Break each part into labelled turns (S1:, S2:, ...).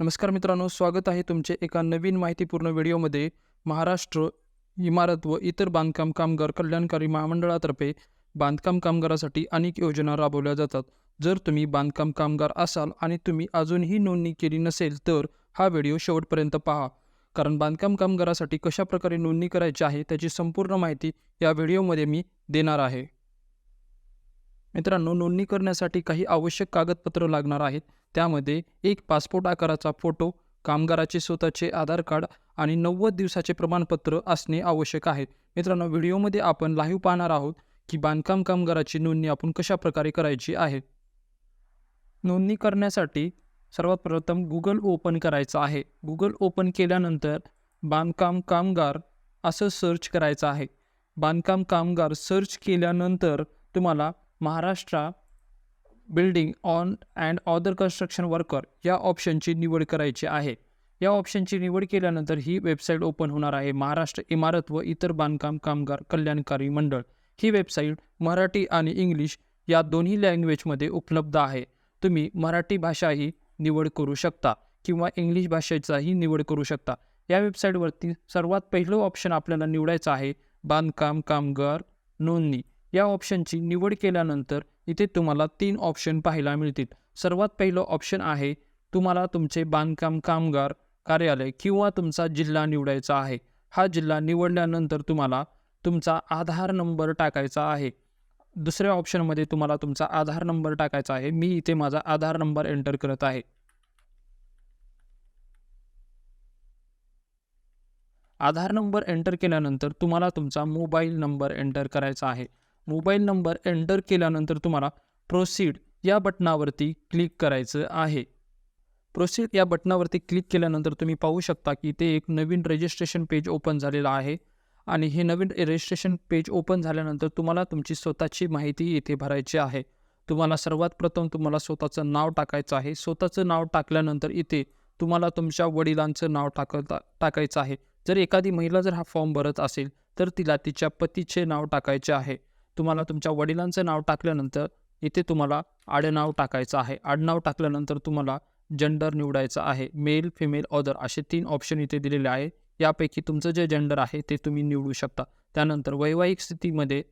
S1: नमस्कार मित्रांनो स्वागत आहे तुमचे एका नवीन माहितीपूर्ण व्हिडिओमध्ये. महाराष्ट्र इमारत व इतर बांधकाम कामगार कल्याणकारी महामंडळातर्फे बांधकाम कामगारासाठी अनेक योजना राबवल्या जातात. जर तुम्ही बांधकाम कामगार असाल आणि तुम्ही अजूनही नोंदणी केली नसेल तर हा व्हिडिओ शेवटपर्यंत पहा. कारण बांधकाम कामगारासाठी कशाप्रकारे नोंदणी करायची आहे त्याची संपूर्ण माहिती या व्हिडिओमध्ये मी देणार आहे. मित्रांनो नोंदणी करण्यासाठी काही आवश्यक कागदपत्र लागणार आहेत. त्यामध्ये एक पासपोर्ट आकाराचा फोटो कामगाराचे स्वतःचे आधार कार्ड आणि नव्वद दिवसाचे प्रमाणपत्र असणे आवश्यक आहे. मित्रांनो व्हिडिओमध्ये आपण लाईव्ह पाहणार आहोत की बांधकाम कामगाराची नोंदणी आपण कशा प्रकारे करायची आहे. नोंदणी करण्यासाठी सर्वात प्रथम गुगल ओपन करायचं आहे. गुगल ओपन केल्यानंतर बांधकाम कामगार असं सर्च करायचं आहे. बांधकाम कामगार सर्च केल्यानंतर तुम्हाला Maharashtra building on and other construction worker या ऑप्शनची निवड करायची आहे. या ऑप्शनची निवड केल्यानंतर ही वेबसाईट ओपन होणार आहे. महाराष्ट्र इमारत व इतर बांधकाम कामगार कल्याणकारी मंडळ. ही वेबसाईट मराठी आणि इंग्लिश या दोन्ही लँग्वेजमध्ये उपलब्ध आहे. तुम्ही मराठी भाषाही निवड करू शकता किंवा इंग्लिश भाषेचाही निवड करू शकता. या वेबसाईटवरती सर्वात पहिलं ऑप्शन आपल्याला निवडायचं आहे बांधकाम कामगार नोंदणी. या ऑप्शनची निवड केल्यानंतर इथे तुम्हाला तीन ऑप्शन पाहायला मिळतील. सर्वात पहिलं ऑप्शन आहे तुम्हाला तुमचे बांधकाम कामगार कार्यालय किंवा तुमचा जिल्हा निवडायचा आहे. हा जिल्हा निवडल्यानंतर तुम्हाला तुमचा आधार नंबर टाकायचा आहे. दुसऱ्या ऑप्शनमध्ये तुम्हाला तुमचा आधार नंबर टाकायचा आहे. मी इथे माझा आधार नंबर एंटर करत आहे. आधार नंबर एंटर केल्यानंतर तुम्हाला तुमचा मोबाईल नंबर एंटर करायचा आहे. मोबाईल नंबर एंटर केल्यानंतर तुम्हाला प्रोसीड या बटनावरती क्लिक करायचं आहे. प्रोसीड या बटनावरती क्लिक केल्यानंतर तुम्ही पाहू शकता की ते एक नवीन रजिस्ट्रेशन पेज ओपन झालेलं आहे आणि हे नवीन रजिस्ट्रेशन पेज ओपन झाल्यानंतर तुम्हाला तुमची स्वतःची माहिती इथे भरायची आहे. तुम्हाला सर्वात प्रथम तुम्हाला स्वतःचं नाव टाकायचं आहे. स्वतःचं नाव टाकल्यानंतर इथे तुम्हाला तुमच्या वडिलांचं नाव टाकता टाकायचं आहे. जर एखादी महिला जर हा फॉर्म भरत असेल तर तिला तिच्या पतीचे नाव टाकायचे आहे. तुम्हाला तुमच्या वडिलांचं नाव टाकल्यानंतर इथे तुम्हाला आडनाव टाकायचं आहे. आडनाव टाकल्यानंतर तुम्हाला जेंडर निवडायचं आहे. मेल फिमेल ऑदर असे तीन ऑप्शन इथे दिलेले आहे. यापैकी तुमचं जे जेंडर आहे ते तुम्ही निवडू शकता. त्यानंतर वैवाहिक स्थितीमध्ये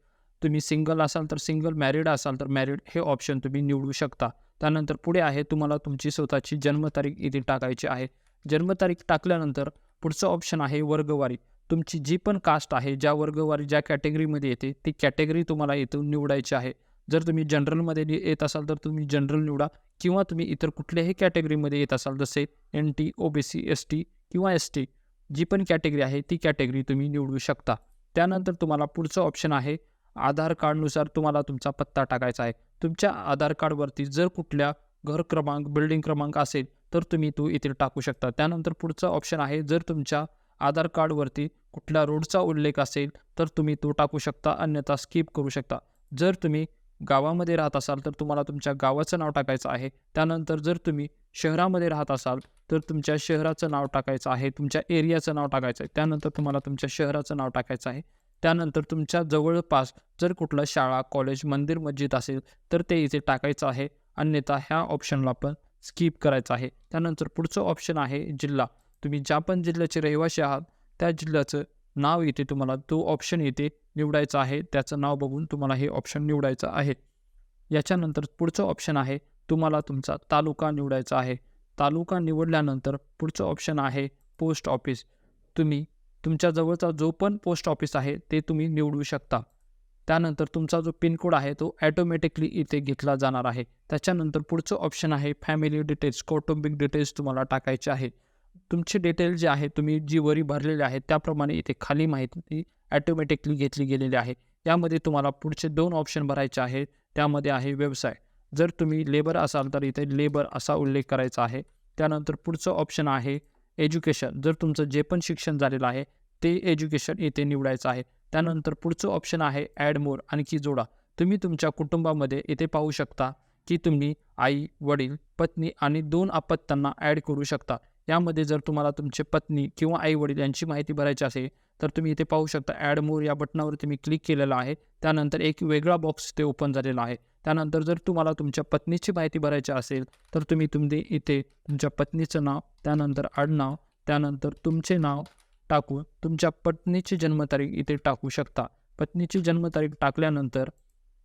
S1: तुम्ही सिंगल असाल तर सिंगल मॅरिड असाल तर मॅरिड हे ऑप्शन तुम्ही निवडू शकता. त्यानंतर पुढे आहे तुम्हाला तुमची स्वतःची जन्मतारीख इथे टाकायची आहे. जन्मतारीख टाकल्यानंतर पुढचं ऑप्शन आहे वर्गवारी. तुमची जी पण कास्ट आहे ज्या वर्गवारी ज्या कॅटेगरीमध्ये येते ती कॅटेगरी तुम्हाला इथून निवडायची आहे. जर तुम्ही जनरलमध्ये येत असाल तर तुम्ही जनरल निवडा. किंवा तुम्ही इतर कुठल्याही कॅटेगरीमध्ये येत असाल जसे N T O B C S T किंवा एस टी जी पण कॅटेगरी आहे ती कॅटेगरी तुम्ही निवडू शकता. त्यानंतर तुम्हाला पुढचं ऑप्शन आहे आधार कार्डनुसार तुम्हाला तुमचा पत्ता टाकायचा आहे. तुमच्या आधार कार्डवरती जर कुठल्या घर क्रमांक बिल्डिंग क्रमांक असेल तर तुम्ही तो इथे टाकू शकता. त्यानंतर पुढचं ऑप्शन आहे जर तुमच्या आधार कार्डवरती कुठल्या रोडचा उल्लेख असेल तर तुम्ही तो टाकू शकता अन्यथा स्किप करू शकता. जर तुम्ही गावामध्ये राहत असाल तर तुम्हाला तुमच्या गावाचं नाव टाकायचं आहे. त्यानंतर जर तुम्ही शहरामध्ये राहत असाल तर तुमच्या शहराचं नाव टाकायचं आहे तुमच्या एरियाचं नाव टाकायचं आहे. त्यानंतर तुम्हाला तुमच्या शहराचं नाव टाकायचं आहे. त्यानंतर तुमच्या जवळपास जर कुठलं शाळा कॉलेज मंदिर मस्जिद असेल तर ते इथे टाकायचं आहे. अन्यथा ह्या ऑप्शनला पण स्किप करायचं आहे. त्यानंतर पुढचं ऑप्शन आहे जिल्हा. तुम्ही ज्या पण जिल्ह्याचे रहिवासी आहात त्या जिल्ह्याचं नाव येते तुम्हाला तो ऑप्शन इथे निवडायचा आहे. त्याचं नाव बघून तुम्हाला हे ऑप्शन निवडायचं आहे. याच्यानंतर पुढचं ऑप्शन आहे तुम्हाला तुमचा तालुका निवडायचा आहे. तालुका निवडल्यानंतर पुढचं ऑप्शन आहे पोस्ट ऑफिस तुम्ही तुमच्या जवळचा जो पण पोस्ट ऑफिस आहे ते तुम्ही निवडू शकता. त्यानंतर तुमचा जो पिनकोड आहे तो ॲटोमॅटिकली इथे घेतला जाणार आहे. त्याच्यानंतर पुढचं ऑप्शन आहे फॅमिली डिटेल्स कौटुंबिक डिटेल्स तुम्हाला टाकायचे आहे. तुमचे डिटेल जे आहे तुम्ही जी वरी भरलेले आहे त्याप्रमाणे इथे खाली माहिती ॲटोमॅटिकली घेतली गेलेली आहे. यामध्ये तुम्हाला पुढचे दोन ऑप्शन भरायचे आहे. त्यामध्ये आहे व्यवसाय. जर तुम्ही लेबर असाल तर इथे लेबर असा उल्लेख करायचा आहे. त्यानंतर पुढचं ऑप्शन आहे एज्युकेशन जर तुमचं जे पण शिक्षण झालेलं आहे ते एज्युकेशन इथे निवडायचं आहे. त्यानंतर पुढचं ऑप्शन आहे ॲड मोर आणखी जोडा. तुम्ही तुमच्या कुटुंबामध्ये इथे पाहू शकता की तुम्ही आई वडील पत्नी आणि दोन अपत्यांना ॲड करू शकता. यामध्ये जर तुम्हाला तुमचे पत्नी किंवा आई वडील यांची माहिती भरायची असेल तर तुम्ही इथे पाहू शकता ॲड मोर या बटनावर तुम्ही क्लिक केलेलं आहे. त्यानंतर एक वेगळा बॉक्स ते ओपन झालेला आहे. त्यानंतर जर तुम्हाला तुमच्या पत्नीची माहिती भरायची असेल तर तुम्ही तुम्ही इथे तुमच्या पत्नीचं नाव त्यानंतर आडनाव त्यानंतर तुमचे नाव टाकून तुमच्या पत्नीची जन्मतारीख इथे टाकू शकता. पत्नीची जन्मतारीख टाकल्यानंतर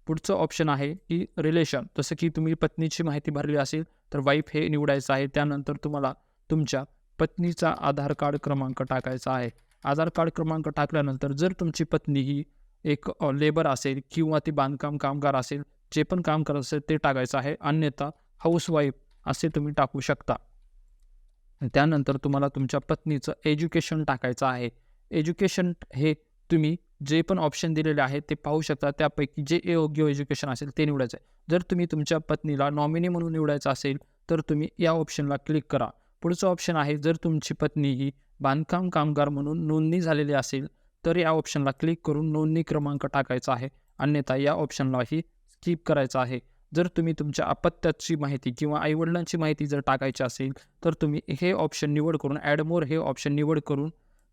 S1: पुढचं ऑप्शन आहे की रिलेशन जसं की तुम्ही पत्नीची माहिती भरली असेल तर वाईफ हे निवडायचं आहे. त्यानंतर तुम्हाला तुमच्या पत्नीचा आधार कार्ड क्रमांक टाकायचा आहे. आधार कार्ड क्रमांक टाकल्यानंतर जर तुमची पत्नी ही एक लेबर असेल किंवा ती बांधकाम कामगार असेल जे पण काम करत असेल ते टाकायचं आहे. अन्यथा हाऊसवाईफ असे तुम्ही टाकू शकता. त्यानंतर तुम्हाला तुमच्या पत्नीचं एज्युकेशन टाकायचं आहे. एज्युकेशन हे तुम्ही जे पण ऑप्शन दिलेले आहे ते पाहू शकता. त्यापैकी जे योग्य एज्युकेशन असेल ते निवडायचं आहे. जर तुम्ही तुमच्या पत्नीला नॉमिनी म्हणून निवडायचं असेल तर तुम्ही या ऑप्शनला क्लिक करा. पुढचं ऑप्शन आहे जर तुमची पत्नी ही बांधकाम कामगार म्हणून नोंदणी झालेली असेल तर या ऑप्शनला क्लिक करून नोंदणी क्रमांक टाकायचा आहे. अन्यथा या ऑप्शनलाही स्किप करायचं आहे. जर तुम्ही तुमच्या अपत्याची माहिती किंवा आईवडिलांची माहिती जर टाकायची असेल तर तुम्ही हे ऑप्शन निवड करून ॲड मोर हे ऑप्शन निवड करून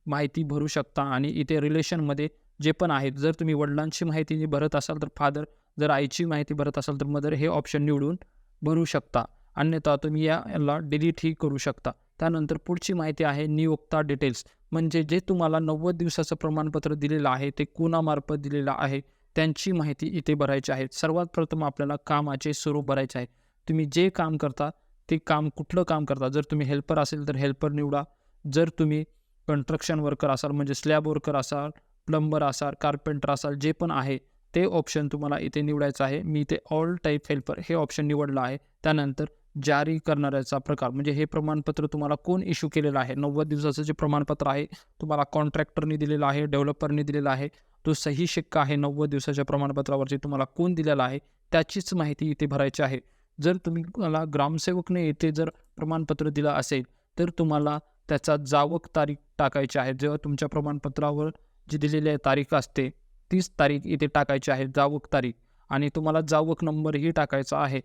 S1: माहिती भरू शकता आणि इथे रिलेशनमध्ये जे पण आहेत जर तुम्ही वडिलांची माहिती भरत असाल तर फादर जर आईची माहिती भरत असाल तर मदर हे ऑप्शन निवडून भरू शकता. अन्यथा तुम्ही या याला डिलीटही करू शकता. त्यानंतर पुढची माहिती आहे नियोक्ता डिटेल्स म्हणजे जे तुम्हाला नव्वद दिवसाचं प्रमाणपत्र दिलेलं आहे ते कोणामार्फत दिलेलं आहे त्यांची माहिती इथे भरायची आहे. सर्वात प्रथम आपल्याला कामाचे स्वरूप भरायचे आहे. तुम्ही जे काम करता ते काम कुठलं काम करता? जर तुम्ही हेल्पर असेल तर हेल्पर निवडा. जर तुम्ही कन्स्ट्रक्शन वर्कर असाल म्हणजे स्लॅब वर्कर असाल प्लंबर असाल कार्पेंटर असाल जे पण आहे ते ऑप्शन तुम्हाला इथे निवडायचं आहे. मी इथे ऑल टाईप हेल्पर हे ऑप्शन निवडलं आहे. त्यानंतर जारी करणाऱ्याचा प्रकार. म्हणजे हे प्रमाणपत्र तुम्हाला कोण इश्यू केलेलं आहे? नव्वद दिवसाचं जे प्रमाणपत्र आहे तुम्हाला कॉन्ट्रॅक्टरनी दिलेलं आहे डेव्हलपरनी दिलेलं आहे. तो सही शिक्का आहे नव्वद दिवसाच्या प्रमाणपत्रावरती तुम्हाला कोण दिलेला आहे त्याचीच माहिती इथे भरायची आहे. जर तुम्ही मला ग्रामसेवकने येथे जर प्रमाणपत्र दिलं असेल तर तुम्हाला त्याचा जावक तारीख टाकायची आहे. जेव्हा तुमच्या प्रमाणपत्रावर जी दिलेली तारीख असते तीच तारीख इथे टाकायची आहे जावक तारीख. आणि तुम्हाला जावक नंबरही टाकायचा आहे.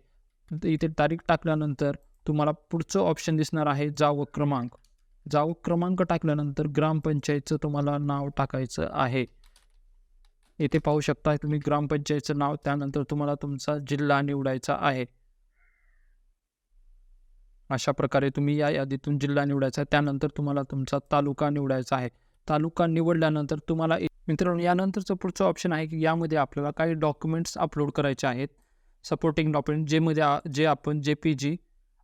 S1: इथे तारीख टाकल्यानंतर तुम्हाला पुढचं ऑप्शन दिसणार आहे जावक क्रमांक. जावक क्रमांक टाकल्यानंतर ग्रामपंचायतचं तुम्हाला नाव टाकायचं आहे. इथे पाहू शकता तुम्ही ग्रामपंचायतचं नाव त्यानंतर तुम्हाला तुमचा जिल्हा निवडायचा आहे. अशा प्रकारे तुम्ही या यादीतून जिल्हा निवडायचा आहे त्यानंतर तुम्हाला तुमचा तालुका निवडायचा आहे. तालुका निवडल्यानंतर तुम्हाला मित्रांनो यानंतरचं पुढचं ऑप्शन आहे की यामध्ये आपल्याला काही डॉक्युमेंट्स अपलोड करायचे आहेत. सपोर्टिंग डॉक्युमेंट जे मध्ये जे आपण जे पी जी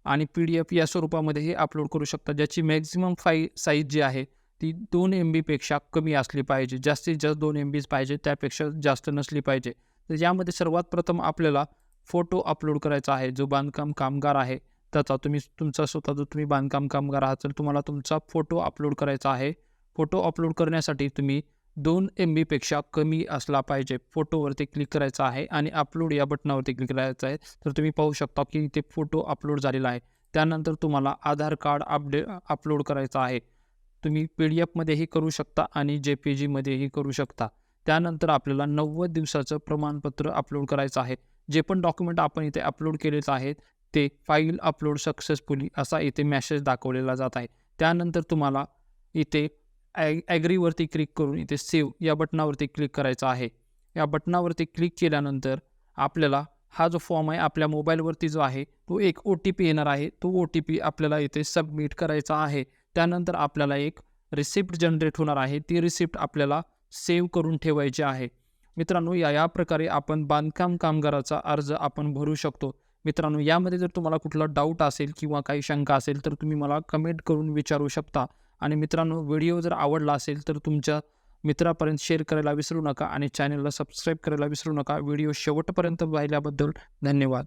S1: आणि पी डी एफ या स्वरूपामध्ये हे अपलोड करू शकता. ज्याची मॅक्झिमम फाई साईज जी आहे ती दोन एम बीपेक्षा कमी असली पाहिजे. जास्तीत जास्त दोन एम बीज पाहिजे त्यापेक्षा जास्त नसली पाहिजे. तर यामध्ये सर्वात प्रथम आपल्याला फोटो अपलोड करायचा आहे. जो बांधकाम कामगार आहे त्याचा तुम्ही तुमचा स्वतः जो तुम्ही बांधकाम कामगार आहात तर तुम्हाला तुमचा फोटो अपलोड करायचा आहे. फोटो अपलोड करण्यासाठी तुम्ही दोन एम बीपेक्षा कमी असला पाहिजे. फोटोवरती क्लिक करायचा आहे आणि अपलोड या बटनावरती क्लिक करायचं आहे. तर तुम्ही पाहू शकता की इथे फोटो अपलोड झालेला आहे. त्यानंतर तुम्हाला आधार कार्ड अपडे अपलोड करायचं आहे. तुम्ही पी डी एफमध्येही करू शकता आणि जे पी जीमध्येही करू शकता. त्यानंतर आपल्याला नव्वद दिवसाचं प्रमाणपत्र अपलोड करायचं आहे. जे पण डॉक्युमेंट आपण इथे अपलोड केलेच आहेत ते फाईल अपलोड सक्सेसफुली असा इथे मॅसेज दाखवलेला जात आहे. त्यानंतर तुम्हाला इथे ॲ ॲग्रीवरती क्लिक करून इथे सेव्ह या बटनावरती क्लिक करायचं आहे. या बटनावरती क्लिक केल्यानंतर आपल्याला हा जो फॉर्म आहे आपल्या मोबाईलवरती जो आहे तो एक ओ टी पी येणार आहे. तो ओ टी पी आपल्याला इथे सबमिट करायचा आहे. त्यानंतर आपल्याला एक रिसिप्ट जनरेट होणार आहे. ती रिसिप्ट आपल्याला सेव्ह करून ठेवायची आहे. मित्रांनो या या प्रकारे आपण बांधकाम कामगाराचा अर्ज आपण भरू शकतो. मित्रांनो यामध्ये जर तुम्हाला कुठला डाऊट असेल किंवा काही शंका असेल तर तुम्ही मला कमेंट करून विचारू शकता. आणि मित्रांनो व्हिडिओ जर आवडला असेल तर तुमच्या मित्रापर्यंत शेअर करायला विसरू नका आणि चॅनलला सबस्क्राईब करायला विसरू नका. व्हिडिओ शेवटपर्यंत पाहिल्याबद्दल धन्यवाद.